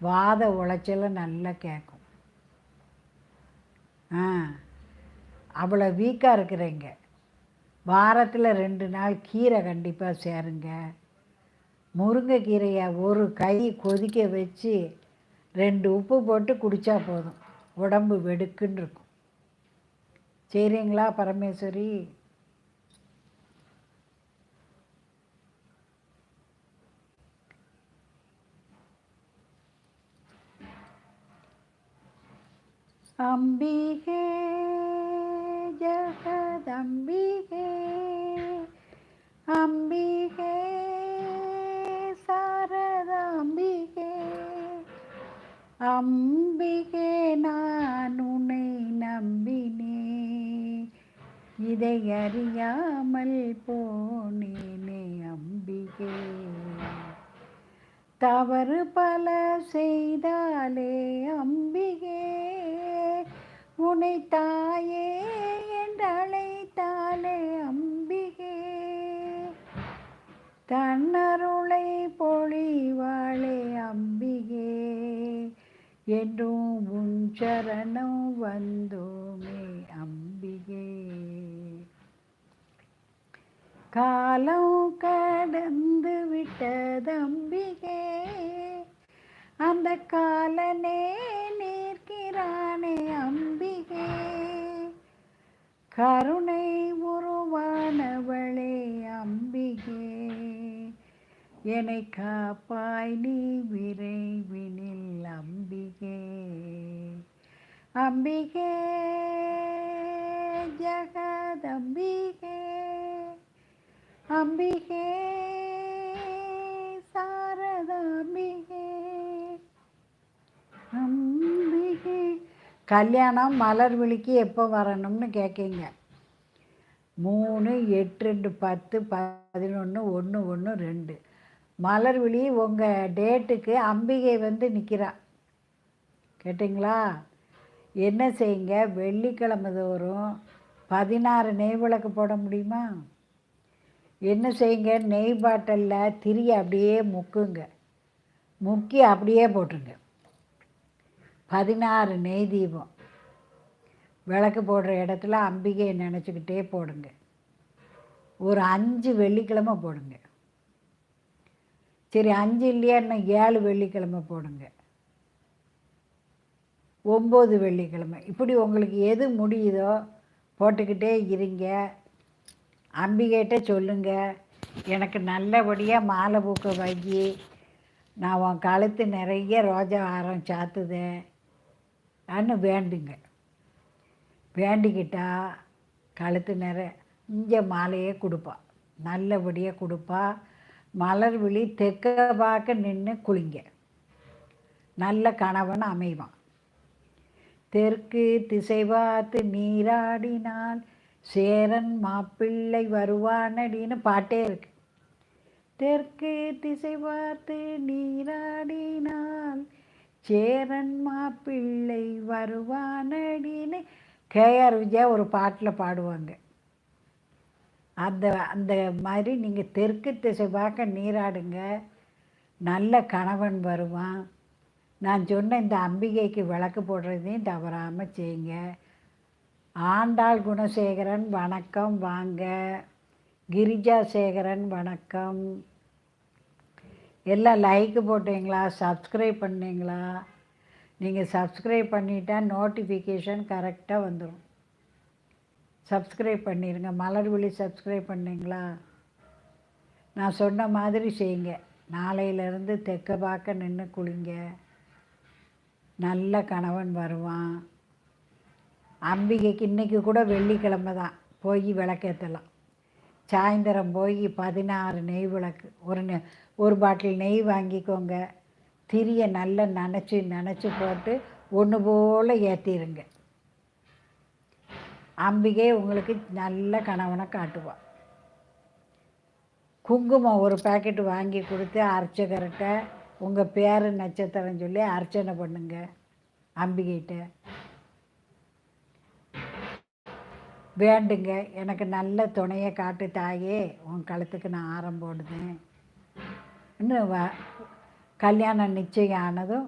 வாத உளைச்சலை நல்லா கேட்கும் ஆ அவ்வளோ வீக்காக இருக்கிறீங்க. வாரத்தில் ரெண்டு நாள் கீரை கண்டிப்பாக சேருங்க. முருங்கைக்கீரையை ஒரு கை கொதிக்க வச்சு ரெண்டு உப்பு போட்டு குடித்தா போதும். உடம்பு வெடுக்குன்னு இருக்கும். சரிங்களா பரமேஸ்வரி? அம்பிகே ஜகதம்பிகே அம்பிகே சாரதாம்பிகே அம்பிகே நான் உன்னை நம்பினே. இதை அறியாமல் போனேனே அம்பிகே. தவறு பல செய்தாலே அம்பிகே. உனை தாயே என்றழைத்தாலே அம்பிகே. தன்னருளை பொழிவாளே அம்பிகே. என்றும் உன் சரணம் வந்தோமே அம்பிகே. காலம் கடந்து விட்டதம்பிகே அந்த காலனே நிற்கிறானே அம்பி கருணை உருவானவளே அம்பிகே. என்னை காப்பாய் நீ விரைவினில் அம்பிகே. அம்பிகே ஜகதம்பிகே அம்பிகே சாரதாம்பிகே அம்பிகே கல்யாணம் மலர் விழிக்கு எப்போ வரணும்னு கேட்குங்க மூணு எட்டு ரெண்டு பத்து பதினொன்று ஒன்று ஒன்று ரெண்டு. மலர் விழி உங்கள் டேட்டுக்கு அம்பிகை வந்து நிற்கிறா கேட்டிங்களா? என்ன செய்யுங்க? வெள்ளிக்கிழமை தோறும் பதினாறு நெய் விளக்கு போட முடியுமா? என்ன செய்யுங்க? நெய் பாட்டிலில் திரி அப்படியே முக்குங்க. முக்கி அப்படியே போட்டுருங்க. பதினாறு நெய் தீபம். விளக்கு போடுற இடத்துல அம்பிகையை நினச்சிக்கிட்டே போடுங்க. ஒரு அஞ்சு வெள்ளிக்கிழமை போடுங்க. சரி அஞ்சு இல்லையா இன்னும் ஏழு வெள்ளிக்கிழமை போடுங்க. ஒம்பது வெள்ளிக்கிழமை. இப்படி உங்களுக்கு எது முடியுதோ போட்டுக்கிட்டே இருங்க. அம்பிகிட்ட சொல்லுங்க. எனக்கு நல்லபடியாக மாலை பூக்க வாங்கி நான் உன் கழுத்து நிறைய ரோஜா ஆரம் சாத்துதேன். அன்னு வேண்டுங்க. வேண்டிக்கிட்டா கழுத்து நிற இங்கே மாலையே கொடுப்பா. நல்லபடியாக கொடுப்பா. மலர் விழி தெற்க பார்க்க நின்று குளிங்க. நல்ல கணவன் அமைவான். தெற்கு திசை பார்த்து நீராடினால் சேரன் மாப்பிள்ளை வருவானடின்னு பாட்டே இருக்கு. தெற்கு திசை பார்த்து நீராடினால் சேரன் மாப்பிள்ளை வருவானடின்னு கேஆர் விஜயா ஒரு பாட்டில் பாடுவாங்க. அந்த அந்த மாதிரி நீங்கள் தெற்கு திசை பார்க்க நீராடுங்க. நல்ல கணவன் வருவான். நான் சொன்ன இந்த அம்பிகைக்கு விளக்கு போடுறதையும் தவறாமல் செய்யுங்க. ஆண்டாள் குணசேகரன் வணக்கம் வாங்க. கிரிஜா சேகரன் வணக்கம். எல்லாம் லைக்கு போட்டீங்களா? சப்ஸ்கிரைப் பண்ணீங்களா? நீங்கள் சப்ஸ்கிரைப் பண்ணிட்டா நோட்டிஃபிகேஷன் கரெக்டாக வந்துடும் சப்ஸ்கிரைப் பண்ணிடுங்க மலர் விழி சப்ஸ்கிரைப் பண்ணீங்களா? நான் சொன்ன மாதிரி செய்யுங்க. நாளையிலேருந்து தெற்க பார்க்க நின்று குளிங்க. நல்ல கணவன் வருவான். அம்பிகைக்கு இன்றைக்கி கூட வெள்ளிக்கிழமை தான். போய் விளக்கேற்றலாம் சாயந்தரம் போய் பதினாறு நெய் விளக்கு ஒரு நெ ஒரு பாட்டில் நெய் வாங்கிக்கோங்க. திரியை நல்லா நனைச்சி நனைச்சி போட்டு ஒன்று போல் ஏற்றிடுங்க அம்பிகை உங்களுக்கு நல்ல கணவனை காட்டுவாள் குங்குமம் ஒரு பேக்கெட் வாங்கி கொடுத்து அர்ச்சகர்கிட்ட உங்கள் பேர் நட்சத்திரம் சொல்லி அர்ச்சனை பண்ணுங்க அம்பிகைகிட்ட. வேண்டுங்க. எனக்கு நல்ல துணையை காட்டு தாயே. உன் கழுத்துக்கு நான் ஆரம் போடுதேன். இன்னும் வ கல்யாணம் நிச்சயம் ஆனதும்